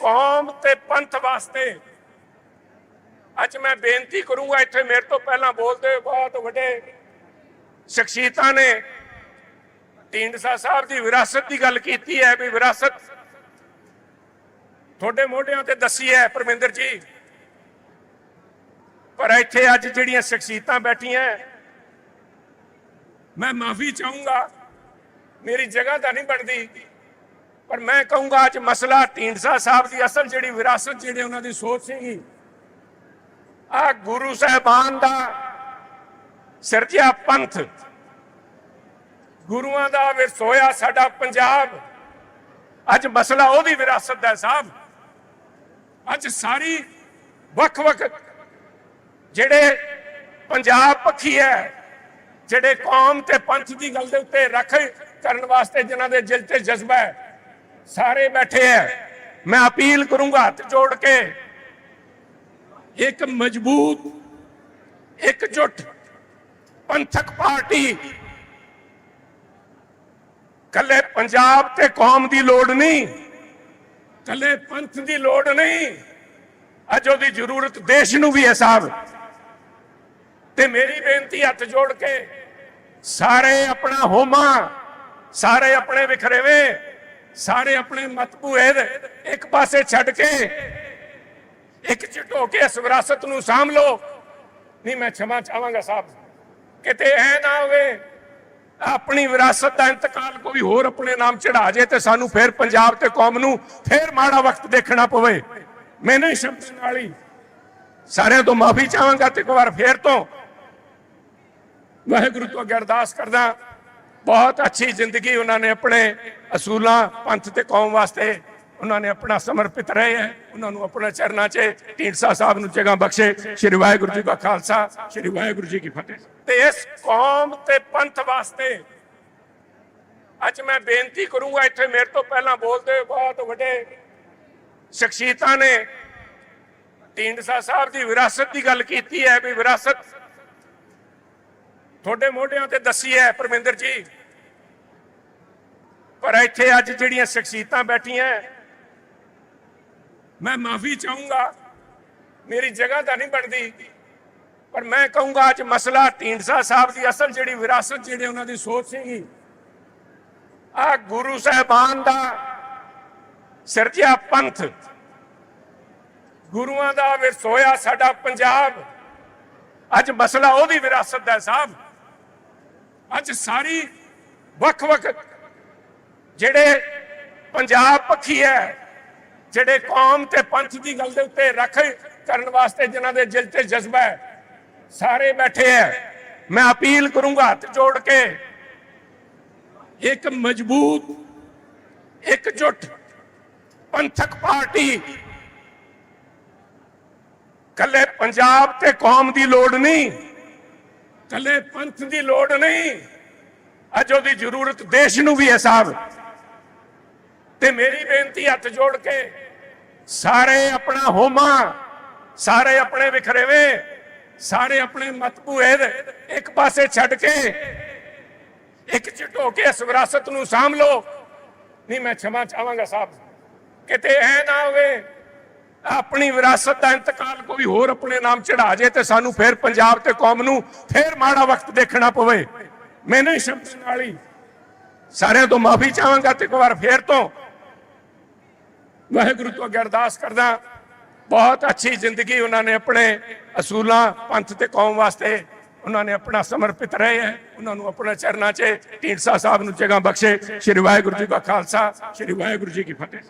ਕੌਮ ਤੇ ਪੰਥ ਵਾਸਤੇ। ਅੱਜ ਮੈਂ ਬੇਨਤੀ ਕਰੂੰਗਾ, ਇੱਥੇ ਮੇਰੇ ਤੋਂ ਪਹਿਲਾਂ ਬੋਲਦੇ ਬਹੁਤ ਵੱਡੇ ਸ਼ਖਸੀਅਤਾਂ ਨੇ। ਢੀਂਡਸਾ ਸਾਹਿਬ ਦੀ ਵਿਰਾਸਤ ਦੀ ਗੱਲ ਕੀਤੀ ਹੈ ਵੀ ਵਿਰਾਸਤ ਤੁਹਾਡੇ ਮੋਢਿਆਂ ਤੇ ਦੱਸੀ ਹੈ, ਪਰਮਿੰਦਰ ਜੀ। ਪਰ ਇੱਥੇ ਅੱਜ ਜਿਹੜੀਆਂ ਸ਼ਖਸੀਅਤਾਂ ਬੈਠੀਆਂ, ਮੈਂ ਮਾਫੀ ਚਾਹੂੰਗਾ। ਮੇਰੀ ਜਗ੍ਹਾ ਤਾਂ ਨਹੀਂ ਬਣਦੀ। ਪਰ ਮੈਂ ਕਹੂੰਗਾ ਅੱਜ ਮਸਲਾ ਢੀਂਡਸਾ ਸਾਹਿਬ ਦੀ ਅਸਲ ਜਿਹੜੀ ਵਿਰਾਸਤ, ਜਿਹੜੀ ਉਹਨਾਂ ਦੀ ਸੋਚ ਸੀਗੀ, ਆ ਗੁਰੂ ਸਾਹਿਬਾਨ ਦਾ ਸਿਰਜਿਆ ਪੰਥ। ਗੁਰੂਆਂ ਦਾ ਵਿਰਸੋਇਆ ਸਾਡਾ ਪੰਜਾਬ। ਅੱਜ ਮਸਲਾ ਉਹਦੀ ਵਿਰਾਸਤ ਦਾ ਸਾਹਿਬ। ਅੱਜ ਸਾਰੀ ਵੱਖ-ਵੱਖ ਜਿਹੜੇ ਪੰਜਾਬ ਪੱਖੀ ਹੈ, ਜਿਹੜੇ ਕੌਮ ਤੇ ਪੰਥ ਦੀ ਗੱਲ ਦੇ ਉੱਤੇ ਰੱਖ ਕਰਨ ਵਾਸਤੇ ਜਿਨ੍ਹਾਂ ਦੇ ਦਿਲ ਤੇ ਜਜ਼ਬਾ ਹੈ ਸਾਰੇ ਬੈਠੇ ਹੈ ਮੈਂ ਅਪੀਲ ਕਰੂੰਗਾ ਹੱਥ ਜੋੜ ਕੇ, ਇੱਕ ਮਜ਼ਬੂਤ, ਇੱਕ ਜੁੱਟ ਪੰਥਕ ਪਾਰਟੀ। ਕੱਲੇ ਪੰਜਾਬ ਤੇ ਕੌਮ ਦੀ ਲੋੜ ਨਹੀਂ, ਕੱਲੇ ਪੰਥ ਦੀ ਲੋੜ ਨਹੀਂ। ਅੱਜ ਉਹਦੀ ਜ਼ਰੂਰਤ ਦੇਸ਼ ਨੂੰ ਵੀ ਹੈ ਸਾਹਿਬ। ਤੇ ਮੇਰੀ ਬੇਨਤੀ ਹੱਥ ਜੋੜ ਕੇ, ਸਾਰੇ ਆਪਣਾ ਹੋਮਾ, ਸਾਰੇ ਆਪਣੇ ਵਿਖਰੇਵੇ ਸਾਰੇ ਆਪਣੇ ਮਤਬੂਹਦ ਇੱਕ ਪਾਸੇ ਛੱਡ ਕੇ ਇੱਕ ਝਟੋ ਕੇ ਇਸ ਵਿਰਾਸਤ ਨੂੰ ਸਾਂਭ ਲਓ। ਨਹੀਂ, ਮੈਂ ਛਮਾ ਚਾਹਾਂਗਾ ਸਾਹਿਬ, ਕਿਤੇ ਐ ਨਾ ਹੋਵੇ, ਆਪਣੀ ਵਿਰਾਸਤ ਦਾ ਇੰਤਕਾਲ ਕੋਈ ਹੋਰ ਆਪਣੇ ਨਾਮ ਚੜਾ ਜੇ ਤੇ ਸਾਨੂੰ ਫੇਰ ਪੰਜਾਬ ਤੇ ਕੌਮ ਨੂੰ ਫੇਰ ਮਾੜਾ ਵਕਤ ਦੇਖਣਾ ਪਵੇ। ਮੈਨੇ ਸ਼ਬਦ ਨਾਲ ਹੀ ਸਾਰਿਆਂ ਤੋਂ ਮਾਫੀ ਚਾਹਾਂਗਾ ਤੇ ਇੱਕ ਵਾਰ ਫੇਰ ਤੋਂ। ਵਾਹਿਗੁਰੂ ਤੋਂ ਅਰਦਾਸ ਕਰਦਾ। ਬਹੁਤ ਅੱਛੀ ਜ਼ਿੰਦਗੀ ਉਹਨਾਂ ਨੇ ਆਪਣੇ ਅਸੂਲਾਂ ਪੰਥ ਤੇ ਕੌਮ ਵਾਸਤੇ ਉਹਨਾਂ ਨੇ ਆਪਣਾ ਸਮਰਪਿਤ ਰਹੇ ਹੈ। ਉਹਨਾਂ ਨੂੰ ਆਪਣੇ ਚਰਨਾਂ 'ਚ ਢੀਂਡਸਾ ਸਾਹਿਬ ਨੂੰ ਜਗ੍ਹਾ ਬਖਸ਼ੇ। ਸ਼੍ਰੀ ਵਾਹਿਗੁਰੂ ਜੀ ਕਾ ਖਾਲਸਾ, ਸ਼੍ਰੀ ਵਾਹਿਗੁਰੂ ਜੀ ਕੀ ਫਤਿਹ। ਤੇ ਇਸ ਕੌਮ ਤੇ ਪੰਥ ਵਾਸਤੇ ਅੱਜ ਮੈਂ ਬੇਨਤੀ ਕਰੂੰਗਾ, ਇੱਥੇ ਮੇਰੇ ਤੋਂ ਪਹਿਲਾਂ ਬੋਲਦੇ ਬਹੁਤ ਵੱਡੇ ਸ਼ਖਸੀਅਤਾਂ ਨੇ। ਢੀਂਡਸਾ ਸਾਹਿਬ ਦੀ ਵਿਰਾਸਤ ਦੀ ਗੱਲ ਕੀਤੀ ਹੈ ਵੀ ਵਿਰਾਸਤ ਤੁਹਾਡੇ ਮੋਢਿਆਂ ਤੇ ਦੱਸੀ ਹੈ ਪਰਮਿੰਦਰ ਜੀ। ਪਰ ਇੱਥੇ ਅੱਜ ਜਿਹੜੀਆਂ ਸ਼ਖਸੀਅਤਾਂ ਬੈਠੀਆਂ ਮੈਂ ਮਾਫੀ ਚਾਹੂੰਗਾ। ਮੇਰੀ ਜਗ੍ਹਾ ਤਾਂ ਨਹੀਂ ਬਣਦੀ। ਪਰ ਮੈਂ ਕਹੂੰਗਾ ਅੱਜ ਮਸਲਾ ਢੀਂਡਸਾ ਸਾਹਿਬ ਦੀ ਅਸਲ ਜਿਹੜੀ ਵਿਰਾਸਤ ਜਿਹੜੀ ਉਹਨਾਂ ਦੀ ਸੋਚ ਸੀਗੀ, ਆ ਗੁਰੂ ਸਾਹਿਬਾਨ ਦਾ ਸਿਰਜਿਆ ਪੰਥ। ਗੁਰੂਆਂ ਦਾ ਵਿਰਸੋਇਆ ਸਾਡਾ ਪੰਜਾਬ। ਅੱਜ ਮਸਲਾ ਉਹਦੀ ਵਿਰਾਸਤ ਦਾ ਸਾਹਿਬ। ਅੱਜ ਸਾਰੀ ਵੱਖ-ਵੱਖ ਜਿਹੜੇ ਪੰਜਾਬ ਪੱਖੀ ਹੈ, ਜਿਹੜੇ ਕੌਮ ਤੇ ਪੰਥ ਦੀ ਗੱਲ ਦੇ ਉੱਤੇ ਰੱਖ ਕਰਨ ਵਾਸਤੇ ਜਿਨ੍ਹਾਂ ਦੇ ਦਿਲ ਤੇ ਜਜ਼ਬਾ ਹੈ, ਸਾਰੇ ਬੈਠੇ ਹੈ। ਮੈਂ ਅਪੀਲ ਕਰੂੰਗਾ ਹੱਥ ਜੋੜ ਕੇ ਇੱਕ ਮਜ਼ਬੂਤ, ਇਕਜੁੱਟ ਪੰਥਕ ਪਾਰਟੀ ਕੱਲੇ ਪੰਜਾਬ ਤੇ ਕੌਮ ਦੀ ਲੋੜ ਨਹੀਂ। ਕੱਲੇ ਪੰਥ ਦੀ ਲੋੜ ਨਹੀਂ। ਅੱਜ ਉਹਦੀ ਜ਼ਰੂਰਤ ਦੇਸ਼ ਨੂੰ ਵੀ ਹੈ ਸਾਹਿਬ। ਤੇ ਮੇਰੀ ਬੇਨਤੀ ਹੱਥ ਜੋੜ ਕੇ, ਸਾਰੇ ਆਪਣਾ ਹੋਮਾ, ਸਾਰੇ ਆਪਣੇ ਵਿਖਰੇਵੇ, ਸਾਰੇ ਆਪਣੇ ਮਤਭੂਏਦ ਇੱਕ ਪਾਸੇ ਛੱਡ ਕੇ, ਇੱਕ ਚਿੱਟ ਹੋ ਕੇ ਇਸ ਵਿਰਾਸਤ ਨੂੰ ਸਾਂਭ ਲੋ ਨਹੀਂ, ਮੈਂ ਛਮਾ ਚਾਹਾਂਗਾ ਸਾਹਿਬ, ਕਿਤੇ ਐ ਨਾ ਹੋਵੇ ਆਪਣੀ ਵਿਰਾਸਤ ਦਾ ਇੰਤਕਾਲ ਕੋਈ ਹੋਰ ਆਪਣੇ ਨਾਮ ਚੜਾ ਜੇ ਤੇ ਸਾਨੂੰ ਫੇਰ ਪੰਜਾਬ ਤੇ ਕੌਮ ਨੂੰ ਫੇਰ ਮਾੜਾ ਵਕਤ ਦੇਖਣਾ ਪਵੇ। ਮੈਂ ਸ਼ਬਦ ਨਾਲ ਹੀ ਸਾਰਿਆਂ ਤੋਂ ਮਾਫੀ ਚਾਹਾਂਗਾ ਤੇ ਇੱਕ ਵਾਰ ਫੇਰ ਤੋਂ ਵਾਹਿਗੁਰੂ ਤੋਂ ਅੱਗੇ ਅਰਦਾਸ ਕਰਦਾ ਬਹੁਤ ਅੱਛੀ ਜ਼ਿੰਦਗੀ ਉਹਨਾਂ ਨੇ ਆਪਣੇ ਅਸੂਲਾਂ ਪੰਥ ਤੇ ਕੌਮ ਵਾਸਤੇ ਉਹਨਾਂ ਨੇ ਆਪਣਾ ਸਮਰਪਿਤ ਰਹੇ ਹੈ। ਉਹਨਾਂ ਨੂੰ ਆਪਣੇ ਚਰਨਾਂ 'ਚ ਢੀਂਡਸਾ ਸਾਹਿਬ ਨੂੰ ਜਗ੍ਹਾ ਬਖਸ਼ੇ। ਸ਼੍ਰੀ ਵਾਹਿਗੁਰੂ ਜੀ ਕਾ ਖਾਲਸਾ, ਸ਼੍ਰੀ ਵਾਹਿਗੁਰੂ ਜੀ ਕੀ ਫਤਿਹ।